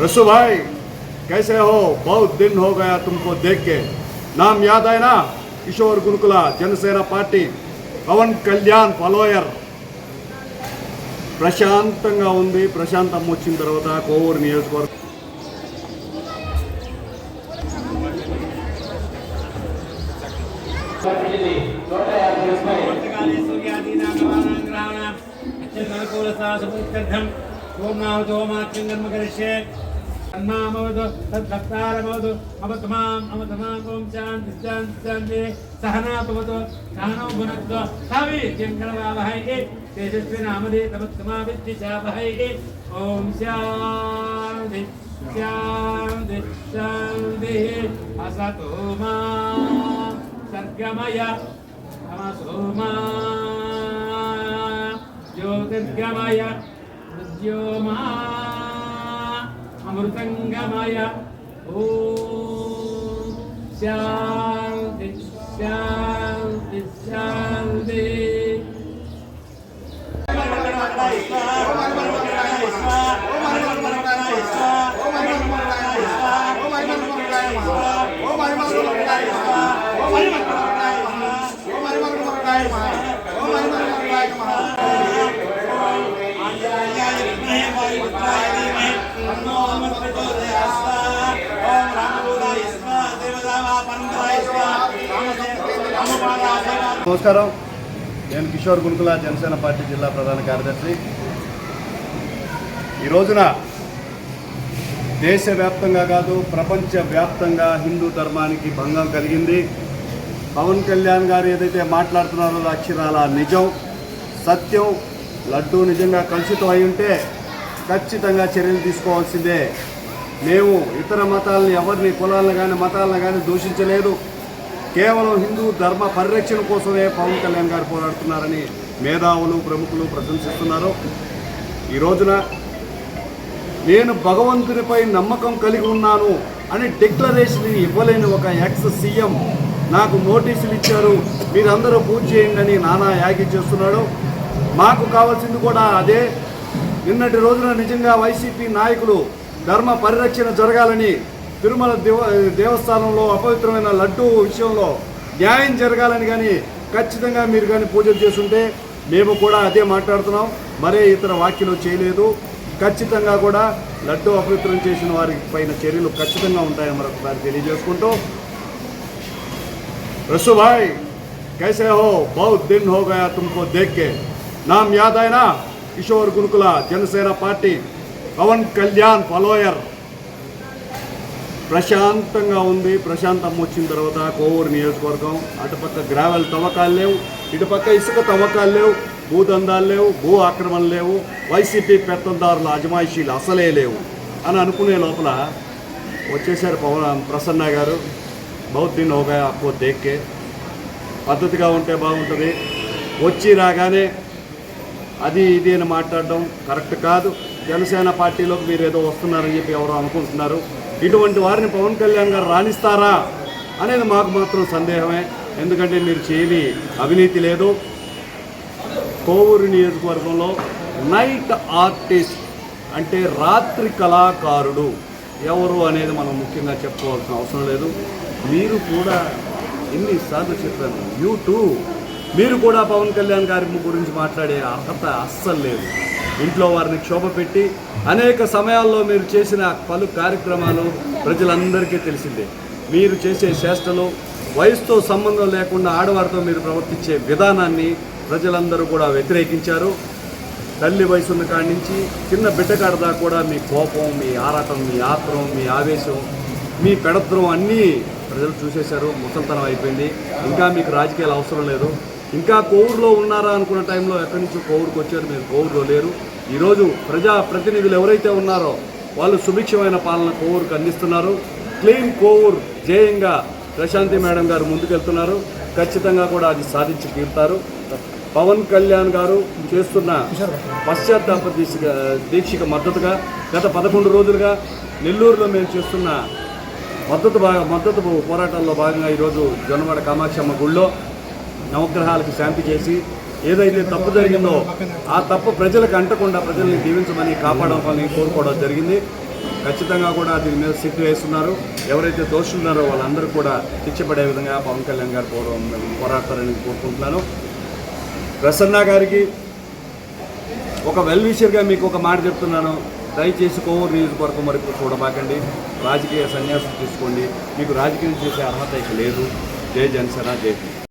रसू भाई कैसे हो बहुत दिन हो गया तुमको देख के नाम याद है ना किशोर गुरुकुला जनसेना पार्टी పవన్ కళ్యాణ్ ఫాలోయర్ ప్రశాంతంగా ఉంది ప్రశాంతం వచ్చిన తర్వాత కోవూరు నియోజకవర్గం पुस्तकाले सूर्यादीनां नवानां ग्रहाणाम् అన్నామవదు తత్ప్రారమవదు అవతమాం అవతమాం ఓం శాంతి శాంతి శాంతి సహనా భవతు సహనౌ భునత్తు సవి జంగళవావహై తేజస్వి నామదే తమత్తమా విద్య శాపహై ఓం శాంతి శాంతి శాంతి అసతో మా సర్గమయ అమసో మా జ్యోతిర్గమయ మృత్యోమా അമൃതംഗമായ ഓ ശാന്തി ശാന്തി Oh my God. నమస్కారం. నేను కిషోర్ గురుకుల జనసేన పార్టీ జిల్లా ప్రధాన కార్యదర్శి. ఈ రోజున దేశవ్యాప్తంగా కాదు ప్రపంచవ్యాప్తంగా హిందూ ధర్మానికి భంగం కలిగింది. పవన్ కళ్యాణ్ గారు ఏదైతే మాట్లాడుతున్నారో అక్షరాల నిజం. సత్యం లడ్డూ నిజంగా కలుషితం అయి ఉంటే ఖచ్చితంగా చర్యలు తీసుకోవాల్సిందే. మేము ఇతర మతాలను ఎవరిని కులాలను కానీ మతాలను కానీ దూషించలేదు. కేవలం హిందూ ధర్మ పరిరక్షణ కోసమే పవన్ కళ్యాణ్ గారు పోరాడుతున్నారని మేధావులు ప్రముఖులు ప్రశంసిస్తున్నారు. ఈ రోజున నేను భగవంతునిపై నమ్మకం కలిగి ఉన్నాను అని డిక్లరేషన్ ఇవ్వలేని ఒక ఎక్స్ సీఎం నాకు నోటీసులు ఇచ్చారు. మీరందరూ పూజ చేయండి అని నానా యాగి చేస్తున్నాడు. మాకు కావాల్సింది కూడా అదే. నిన్నటి రోజున నిజంగా వైసీపీ నాయకులు ధర్మ పరిరక్షణ జరగాలని తిరుమల దేవ దేవస్థానంలో అపవిత్రమైన లడ్డు విషయంలో న్యాయం జరగాలని కానీ ఖచ్చితంగా మీరు కానీ పూజలు చేస్తుంటే మేము కూడా అదే మాట్లాడుతున్నాం. మరే ఇతర వ్యాఖ్యలు చేయలేదు. ఖచ్చితంగా కూడా లడ్డు అపవిత్రం చేసిన వారి పైన చర్యలు ఖచ్చితంగా ఉంటాయని మరొకసారి తెలియజేసుకుంటూ. రసుభాయ్ కైసే హో బౌ దిన్ హో గయా తుమ్కో దేక్కే నా యాదైనా కిషోర్ గురుకుల జనసేన పార్టీ పవన్ కళ్యాణ్ ఫలోయర్. ప్రశాంతంగా ఉంది. ప్రశాంతం వచ్చిన తర్వాత కోవూరు నియోజకవర్గం అటుపక్క గ్రావెల్ తవ్వకాలు లేవు ఇటుపక్క ఇసుక తవ్వకాలు లేవు భూదందాలు లేవు భూ ఆక్రమణ లేవు వైసీపీ పెత్తందారుల అజమాయిషీలు అసలే లేవు అని అనుకునే లోపల వచ్చేసారు పవన్ ప్రసన్న గారు. బహుత్ ఒక హోగా అప్పో దేక్కే. పద్ధతిగా ఉంటే బాగుంటుంది. వచ్చి రాగానే అది ఇది అని మాట్లాడడం కరెక్ట్ కాదు. జనసేన పార్టీలోకి మీరు ఏదో వస్తున్నారని చెప్పి ఎవరో అనుకుంటున్నారు. ఇటువంటి వారిని పవన్ కళ్యాణ్ గారు రాణిస్తారా అనేది మాకు మాత్రం సందేహమే. ఎందుకంటే మీరు చేయని అవినీతి లేదు. కోవూరు నియోజకవర్గంలో నైట్ ఆర్టిస్ట్ అంటే రాత్రి కళాకారుడు ఎవరు అనేది మనం ముఖ్యంగా చెప్పుకోవాల్సిన అవసరం లేదు. మీరు కూడా ఎన్నిసార్లు చెప్పాను యూ టూ మీరు కూడా పవన్ కళ్యాణ్ గారి గురించి మాట్లాడే అర్హత అస్సలు లేదు. ఇంట్లో వారిని క్షోభ పెట్టి అనేక సమయాల్లో మీరు చేసిన పలు కార్యక్రమాలు ప్రజలందరికీ తెలిసిందే. మీరు చేసే చేష్టలు వయసుతో సంబంధం లేకుండా ఆడవారితో మీరు ప్రవర్తించే విధానాన్ని ప్రజలందరూ కూడా వ్యతిరేకించారు. తల్లి వయసున్న కాడి నుంచి చిన్న బిడ్డ కాడదా కూడా మీ కోపం మీ ఆరాటం మీ ఆత్రం మీ ఆవేశం మీ పెడత్రం అన్నీ ప్రజలు చూసేశారు. ముసల్తనం అయిపోయింది. ఇంకా మీకు రాజకీయాలు అవసరం లేదు. ఇంకా కోవూరులో ఉన్నారా అనుకున్న టైంలో ఎక్కడి నుంచో కోవూరుకు వచ్చారు. మీరు కోవూరులో లేరు. ఈరోజు ప్రజా ప్రతినిధులు ఎవరైతే ఉన్నారో వాళ్ళు సుభిక్షమైన పాలన కోవూరుకు అందిస్తున్నారు. క్లీన్ కోవూరు జేయంగా ప్రశాంతి మేడం గారు ముందుకెళ్తున్నారు. ఖచ్చితంగా కూడా అది సాధించి తీరుతారు. పవన్ కళ్యాణ్ గారు చేస్తున్న పశ్చాత్తాప దీక్ష దీక్షకు మద్దతుగా గత పదకొండు రోజులుగా నెల్లూరులో మేము చేస్తున్న మద్దతు భాగ మద్దతు పోరాటాల్లో భాగంగా ఈరోజు జొన్నవాడ కామాక్షమ్మ గుళ్ళో నవగ్రహాలకు శాంతి చేసి ఏదైతే తప్పు జరిగిందో ఆ తప్పు ప్రజలకు అంటకుండా ప్రజల్ని దీవించమని కాపాడాలని కోరుకోవడం జరిగింది. ఖచ్చితంగా కూడా దీని మీద సిట్ వేస్తున్నారు. ఎవరైతే దోషులున్నారో వాళ్ళందరూ కూడా తెచ్చిపడే విధంగా పవన్ కళ్యాణ్ గారు పోరాడతారని కోరుకుంటున్నాను. ప్రసన్న గారికి ఒక వెల్ విషర్గా మీకు ఒక మాట చెప్తున్నాను. దయచేసి కోవూరు నియోజకవర్గం వరకు చూడబాకండి. రాజకీయ సన్యాసం తీసుకోండి. మీకు రాజకీయం చేసే అర్హత ఇక లేదు. జై జనసేన జై